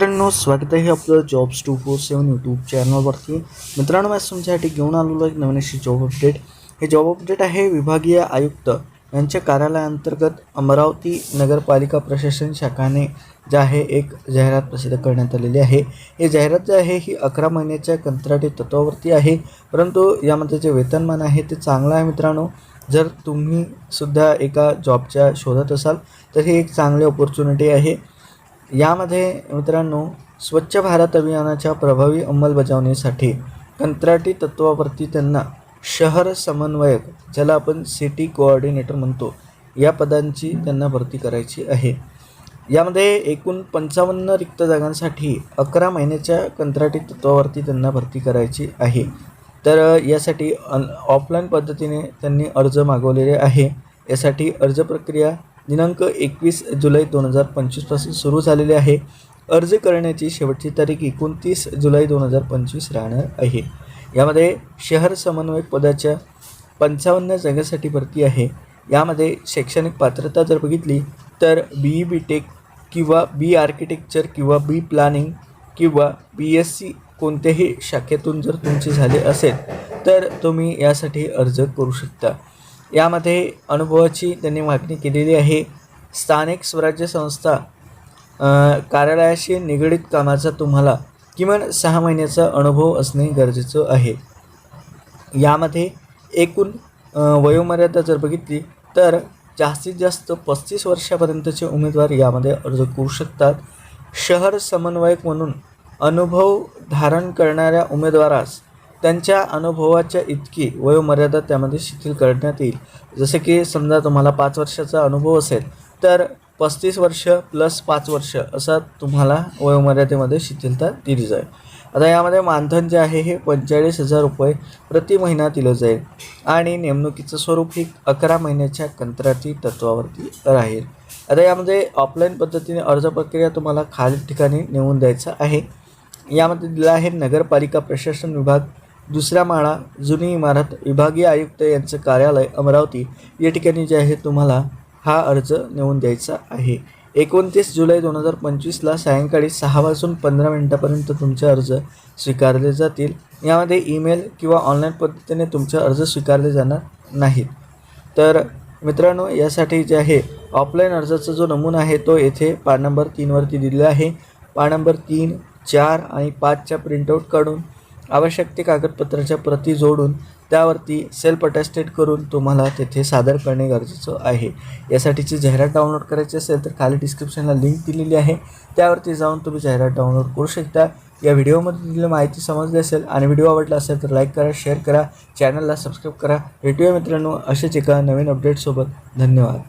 मित्रांनो स्वागत आहे आपलं jobs two four seven YouTube चॅनलवरती मित्रांनो मी आज तुमच्यासाठी घेऊन आलेलो एक नवीन अशी जॉब अपडेट हे जॉब अपडेट आहे विभागीय आयुक्त यांच्या कार्यालयाअंतर्गत अमरावती नगरपालिका प्रशासन शाखाने जे आहे एक जाहिरात प्रसिद्ध करण्यात आलेली आहे. हे जाहिरात जे आहे ही अकरा महिन्याच्या कंत्राटी तत्वावरती आहे. परंतु यामध्ये जे वेतनमान आहे ते चांगलं आहे मित्रांनो. जर तुम्ही सुद्धा एका जॉबच्या शोधात असाल तर ही एक चांगली ऑपॉर्च्युनिटी आहे. यामध्ये मित्रांनो स्वच्छ भारत अभियानाच्या प्रभावी अंमलबजावणीसाठी कंत्राटी तत्वावरती त्यांना शहर समन्वयक ज्याला आपण सिटी कोऑर्डिनेटर म्हणतो या पदांची त्यांना भरती करायची आहे. यामध्ये एकूण पंचावन्न रिक्त जागांसाठी अकरा महिन्याच्या कंत्राटी तत्वावरती त्यांना भरती करायची आहे. तर यासाठी ऑन ऑफलाईन पद्धतीने त्यांनी अर्ज मागवलेले आहे. यासाठी अर्ज प्रक्रिया दिनांक एकवीस जुलै दोन हजार पंचवीसपासून सुरू झालेले आहे. अर्ज करण्याची शेवटची तारीख एकोणतीस जुलै दोन हजार पंचवीस राहणार आहे. यामध्ये शहर समन्वयक पदाच्या पंचावन्न जागेसाठी भरती आहे. यामध्ये शैक्षणिक पात्रता जर बघितली तर बी ई बी टेक किंवा बी आर्किटेक्चर किंवा बी प्लॅनिंग किंवा बी एस सी कोणत्याही शाखेतून जर तुमचे झाले असेल तर तुम्ही यासाठी अर्ज करू शकता. यामध्ये अनुभवाची त्यांनी मागणी केलेली आहे. स्थानिक स्वराज्य संस्था कार्यालयाशी निगडीत कामाचा तुम्हाला किमान सहा महिन्याचा अनुभव असणे गरजेचं आहे. यामध्ये एकूण वयोमर्यादा जर बघितली तर जास्तीत जास्त पस्तीस वर्षापर्यंतचे उमेदवार यामध्ये अर्ज करू शकतात. शहर समन्वयक म्हणून अनुभव धारण करणाऱ्या उमेदवारास त्यांच्या अनुभवाच्या इतकी वयोमर्यादा त्यामध्ये शिथिल करण्यात येईल. जसे की समजा तुम्हाला पाच वर्षाचा अनुभव असेल तर पस्तीस वर्ष प्लस पाच वर्ष असा तुम्हाला वयोमर्यादेमध्ये शिथिलता दिली जाईल. आता यामध्ये मानधन जे आहे हे पंचेचाळीस हजार रुपये प्रति महिना दिलं जाईल आणि नेमणुकीचं स्वरूप ही अकरा महिन्याच्या कंत्राटी तत्वावरती राहील. आता यामध्ये ऑफलाईन पद्धतीने अर्ज प्रक्रिया तुम्हाला खालील ठिकाणी नेऊन द्यायचा आहे. यामध्ये दिलं आहे नगरपालिका प्रशासन विभाग दुसरा माळा जुनी इमारत विभागीय आयुक्त यांचं कार्यालय अमरावती या ठिकाणी जे आहे तुम्हाला हा अर्ज नेऊन द्यायचा आहे. एकोणतीस जुलै दोन हजार पंचवीसला सायंकाळी सहा वाजून पंधरा मिनटापर्यंत तुमचे अर्ज स्वीकारले जातील. यामध्ये ईमेल किंवा ऑनलाईन पद्धतीने तुमचे अर्ज स्वीकारले जाणार नाहीत. तर मित्रांनो यासाठी जे आहे ऑफलाईन अर्जाचा जो नमुना आहे तो येथे पा नंबर तीनवरती दिलेला आहे. पान नंबर तीन चार आणि पाचच्या प्रिंटआउट काढून आवश्यक ते कागदपत्राच्या प्रती जोडून त्यावरती सेल्फ अटेस्टेड करून तुम्हाला तेथे सादर करणे गरजेचं आहे. यासाठीची जाहिरात डाउनलोड करायची असेल तर खाली डिस्क्रिप्शनला लिंक दिलेली आहे. त्यावरती जाऊन तुम्ही जाहिरात डाउनलोड करू शकता. या व्हिडिओमध्ये दिलेली माहिती समजली असेल आणि व्हिडिओ आवडला असेल तर लाईक करा शेअर करा चॅनलला सबस्क्राईब करा. भेटूया मित्रांनो असेच एका नवीन अपडेटसोबत धन्यवाद.